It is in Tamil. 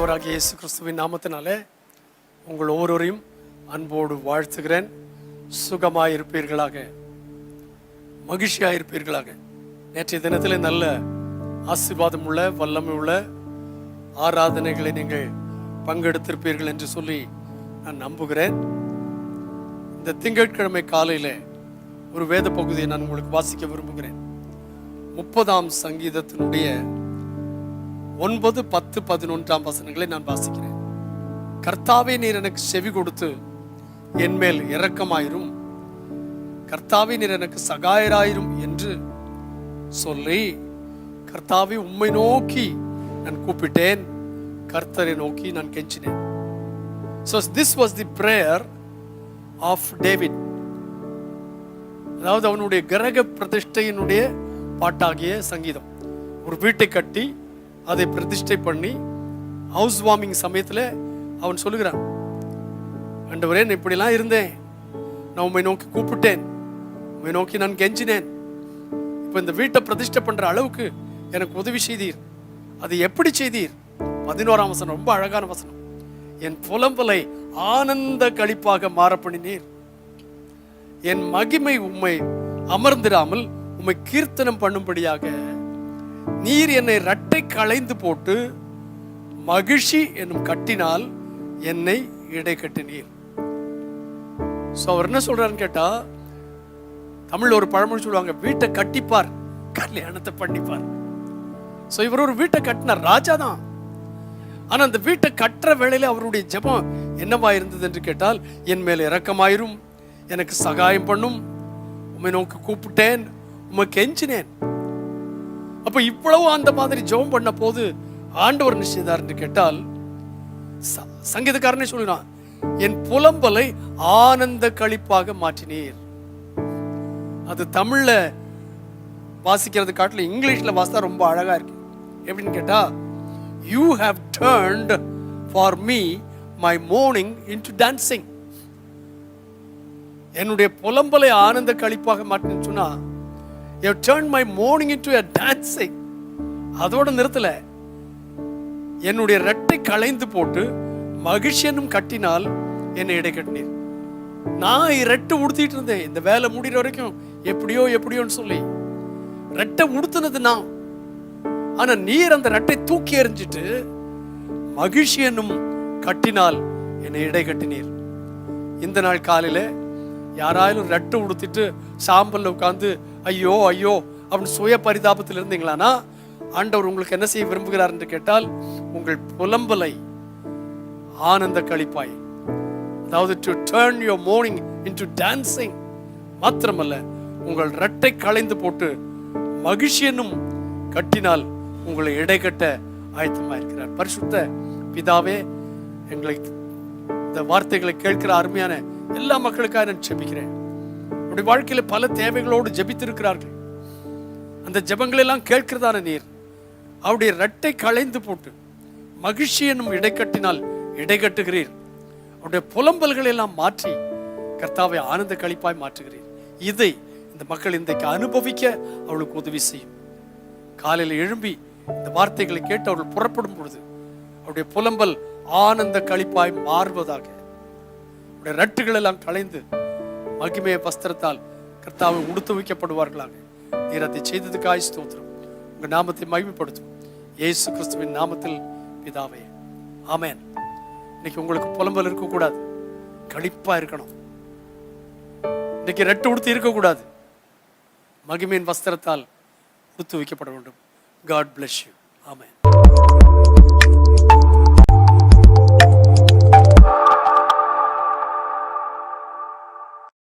ஆண்டவராகிய இயேசு கிறிஸ்துவின் நாமத்தினாலே உங்கள் ஒவ்வொருவரையும் அன்போடு வாழ்த்துகிறேன். சுகமா இருப்பீர்களாக மகிழ்ச்சியாக இருப்பீர்களாக நேற்றைய தினத்தில் நல்ல ஆசீர்வாதம் உள்ள வல்லமை உள்ள ஆராதனைகளை நீங்கள் பங்கெடுத்திருப்பீர்கள் என்று சொல்லி நான் நம்புகிறேன். இந்த திங்கட்கிழமை காலையில் ஒரு வேத பகுதியை நான் உங்களுக்கு வாசிக்க விரும்புகிறேன். முப்பதாம் சங்கீதத்தினுடைய ஒன்பது பத்து பதினொன்றாம் வசனங்களை நான் வாசிக்கிறேன். கர்த்தாவே நீர் எனக்கு செவி கொடுத்து என் மேல் இரக்கமாயிரும். கர்த்தாவே நீர் எனக்கு சகாயராயிரும் என்று சொல்லி கர்த்தாவே உம்மை நோக்கி நான் கூப்பிட்டேன். கர்த்தரை நோக்கி நான் கெஞ்சினேன். So this was the prayer of David அதாவது அவனுடைய கிரக பிரதிஷ்டையினுடைய பாட்டாகிய சங்கீதம். ஒரு வீட்டை கட்டி அதை பிரதிஷ்டை பண்ணி ஹவுஸ் வார்மிங் சமயத்தில் அவன் சொல்லுகிறான் ஆண்டவரே நான் இப்படிலாம் இருந்தேன். நான் உண்மை நோக்கி கூப்பிட்டேன். உண்மை நோக்கி நான் கெஞ்சினேன். இப்போ இந்த வீட்டை பிரதிஷ்டை பண்ற அளவுக்கு எனக்கு உதவி செய்தீர். அது எப்படி செய்தீர்? பதினோராம் வசனம் ரொம்ப அழகான வசனம். என் புலம்பலை ஆனந்த களிப்பாக மாற பண்ணினீர். என் மகிமை உம்மை அமர்ந்திடாமல் உம்மை கீர்த்தனம் பண்ணும்படியாக நீர் என்னை ரட்டை களைந்து போட்டு மகிழ்ச்சி என்னும் கட்டினால் என்னை இடை கட்டினீர். ஸோ அவர் என்ன சொல்றாருன்னு கேட்டா தமிழ்ல ஒரு பழமொழி சொல்லுவாங்க வீட்டை கட்டிப்பார் கல்யாணத்தை பண்ணிப்பார். ஸோ இவர் ஒரு வீட்டை கட்டினார் ராஜா தான். ஆனா அந்த வீட்டை கட்டுற வேளையில அவருடைய ஜெபம் என்னவா இருந்தது என்று கேட்டால் என் மேல் இறக்கமாயிரும் எனக்கு சகாயம் பண்ணும் உண்மை நோக்கி கூப்பிட்டேன் உம்மை கெஞ்சினேன். அப்போ இவ்வளவு அந்த மாதிரி ஜெபம் பண்ண போது ஆண்டவர் என்ன என்று கேட்டால் ச- சங்கீதக்காரனே சொல்கிறான் என் புலம்பலை ஆனந்த களிப்பாக மாற்றினீர். அது தமிழ்ல வாசிக்கிறது காட்டிலும் இங்கிலீஷ்ல வாசித்தா ரொம்ப அழகா இருக்கு. எப்படின்னு கேட்டா you have turned for me my morning into dancing என்னுடைய புலம்பலை ஆனந்த கழிப்பாக மாற்றினு சொன்னா you turn my morning into a dancing அதோட நிறுத்தல என்னுடைய ரெட்டை களைந்து போட்டு மகிழ்ச்சியனும் கட்டினால் என்னை இடை கட்டினீர். நான் ரெட்டை உடுத்திட்டு இருந்தேன். இந்த வேலை முடிகிற வரைக்கும் எப்படியோ எப்படியோன்னு சொல்லி. ரெட்டை உடுத்துனது நான். ஆனா நீர் அந்த ரெட்டை தூக்கி எறிஞ்சிட்டு மகிழ்ச்சி என்னும் கட்டினால் என்னை இடை கட்டினீர். இந்த நாள் காலையில் யாராலும் ரெட்டை உடுத்திட்டு சாம்பல்ல உட்காந்து ஐயோ ஐயோ அப்படின்னு சுய பரிதாபத்தில் இருந்தீங்களானா ஆண்டவர் உங்களுக்கு என்ன செய்ய விரும்புகிறார் என்று கேட்டால் உங்கள் புலம்பலை ஆனந்த கழிப்பாய். அதாவது to turn your morning into dancing மாத்திரமல்ல உங்கள் ரெட்டை களைந்து போட்டு மகிழ்ச்சியனும் கட்டினால் உங்களை இடை கட்ட ஆயத்தமாக இருக்கிறார். பரிசுத்த பிதாவே எங்களை இந்த வார்த்தைகளை கேட்கிற அருமையான எல்லா மக்களுக்காக நான் ஜெபிக்கிறேன். உடைய வாழ்க்கையில பல தேவைகளோடு ஜெபித்திருக்கிறார்கள். அந்த ஜெபங்களை எல்லாம் கேட்கிறதான நீர். அவருடைய ரட்டை களைந்து போட்டு மகிழ்ச்சி என்னும் இடைக்கட்டினால் இடைக்கட்டுகிறீர் அவருடைய புலம்பல்களை எல்லாம் மாற்றி கர்த்தாவை ஆனந்த கழிப்பாய் மாற்றுகிறீர். இதை இந்த மக்கள் இன்றைக்கு அனுபவிக்க அவளுக்கு உதவி செய்யும். காலையில் எழும்பி இந்த வார்த்தைகளை கேட்டு அவள் புறப்படும் பொழுது அவருடைய புலம்பல் ஆனந்த கழிப்பாய் மாறுவதாக அவருடைய ரட்டுகள் எல்லாம் களைந்து மகிமைய வஸ்திரத்தால் கர்த்தாவை உடுத்து வைக்கப்படுவார்களாக. நீர் அதை செய்ததுக்காய் ஸ்தோத்திரம். உங்க நாமத்தை மகிமைப்படுத்தும் இயேசு கிறிஸ்துவின் நாமத்தில் பிதாவே. ஆமேன். இன்னைக்கு உங்களுக்கு புலம்பல் இருக்கக்கூடாது. களிப்பா இருக்கணும். இன்னைக்கு ரெட்டு உடுத்து இருக்கக்கூடாது. மகிமையின் வஸ்திரத்தால் உடுத்து வைக்கப்பட வேண்டும். God bless you amen.